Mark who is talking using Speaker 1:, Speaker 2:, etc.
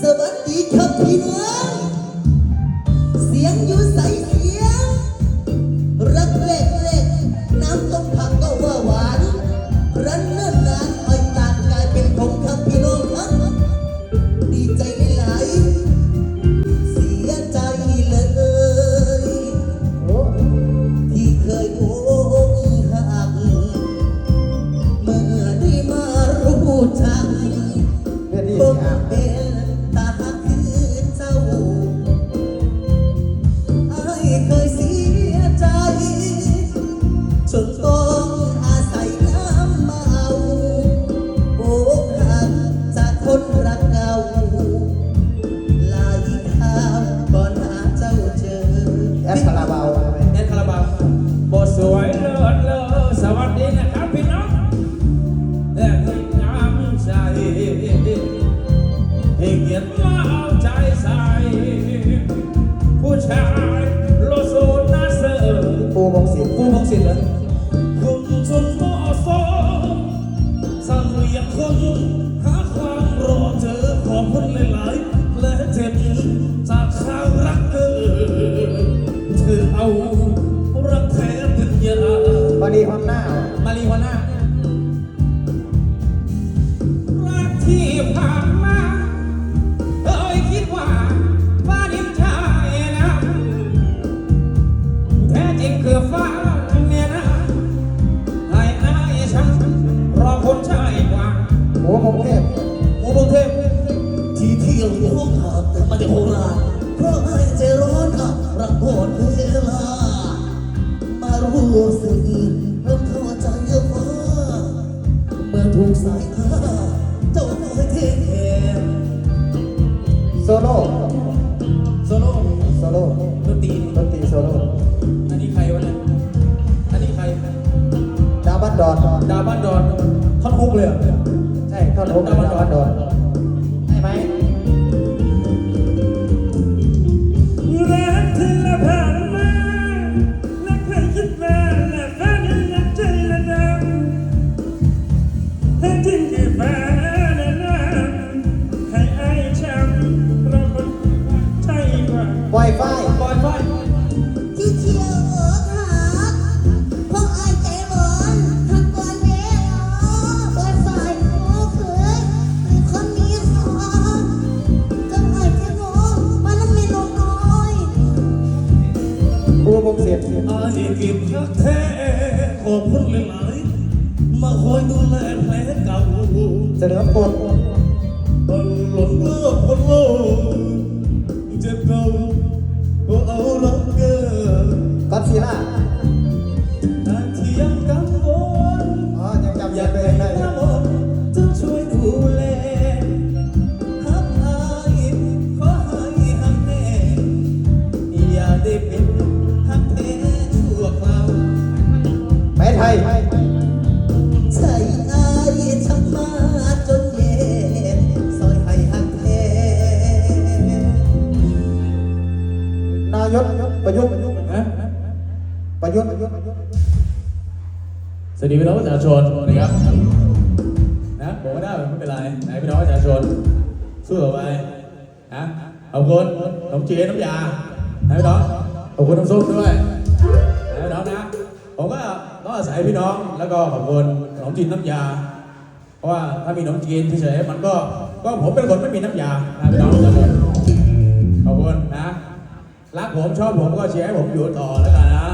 Speaker 1: สวัสดีครับพี่น้อง จ
Speaker 2: น
Speaker 1: ต้องอาศัยน้ำเมาโอกหักจากคนรักเก่าลายคราวก่อนหาเจ้าเจอ
Speaker 2: แอปคาราบาวใช่ไหม
Speaker 3: แอนคาราบาวบทสวยเลิศเลอสวัสดีนะครับพี่น้องและให้น้ำใจให้เกียรติมาเอาใจใส่ผู้ชายโลโซน่าเสือ
Speaker 2: ปูพงศิษฐ์
Speaker 3: กูพงศิษฐ์เหรอ หาความรอเจอของคนหลายๆและเจ็บจ
Speaker 2: โอ้พงเทพ
Speaker 3: หมู่กรุงเทพ
Speaker 1: ที่เที่ยวโคราชมาจากโคราเพราะไอ้ใจร้อนกับรักหมดเวลามารู้สึกเริ่มเข้าใจว่าเมื่อถูกสายตาเจ้าคอยเท
Speaker 2: โซโล่
Speaker 3: โซโล่
Speaker 2: โซโล่
Speaker 3: ดนตรี
Speaker 2: ดนตรีโซโล่
Speaker 3: อันนี้ใครวะเนี่ยอันนี้ใคร
Speaker 2: ดาบ้านดอน
Speaker 3: ดาบ้านดอนท่อนฮุกเลยเห รอ
Speaker 2: ใช่ท่อนฮุกดาวบ้านดอนใช่ไหม
Speaker 4: รักที่ละผ่านมาและเคยคิดว่าและฟ้านั้นใจละดำให้จริงที่ฟ้านั้นให้ไอ้ช้ำเราคนใช่กว่า
Speaker 2: ปล่อยไฟ
Speaker 5: ปู
Speaker 2: พงศิษฐ์
Speaker 3: อายเก็บรักแท้ขอบคุณหลายๆมาคอยดูแลแผลเก่า
Speaker 2: เสนอปน
Speaker 3: ตลอดเมื่อคนโลกเจ็บเก่าก็เอาลักเกิน
Speaker 2: ก็อดซิลล่า
Speaker 3: ประ
Speaker 2: ยุทธ์
Speaker 3: ฮะ
Speaker 2: ประยุทธ์
Speaker 3: สวัสดีพี่น้องประชาชนนะครับนะบอกไม่ได้ไม่เป็นไรไหนพี่น้องประชาชนสู้ต่อไปนะขอบคุณขนมจีนน้ำยาไหนพี่น้องขอบคุณน้ำซุปด้วยไหนพี่น้องนะผมก็ต้องอาศัยพี่น้องแล้วก็ขอบคุณขนมจีนน้ำยา เพราะว่าถ้ามีขนมจีนเฉยๆมันก็ก็ผมเป็นคนไม่มีน้ำยานะพี่น้อง ผมชอบผมก็เชียร์ให้ผมอยู่ต่อแล้วกันนะ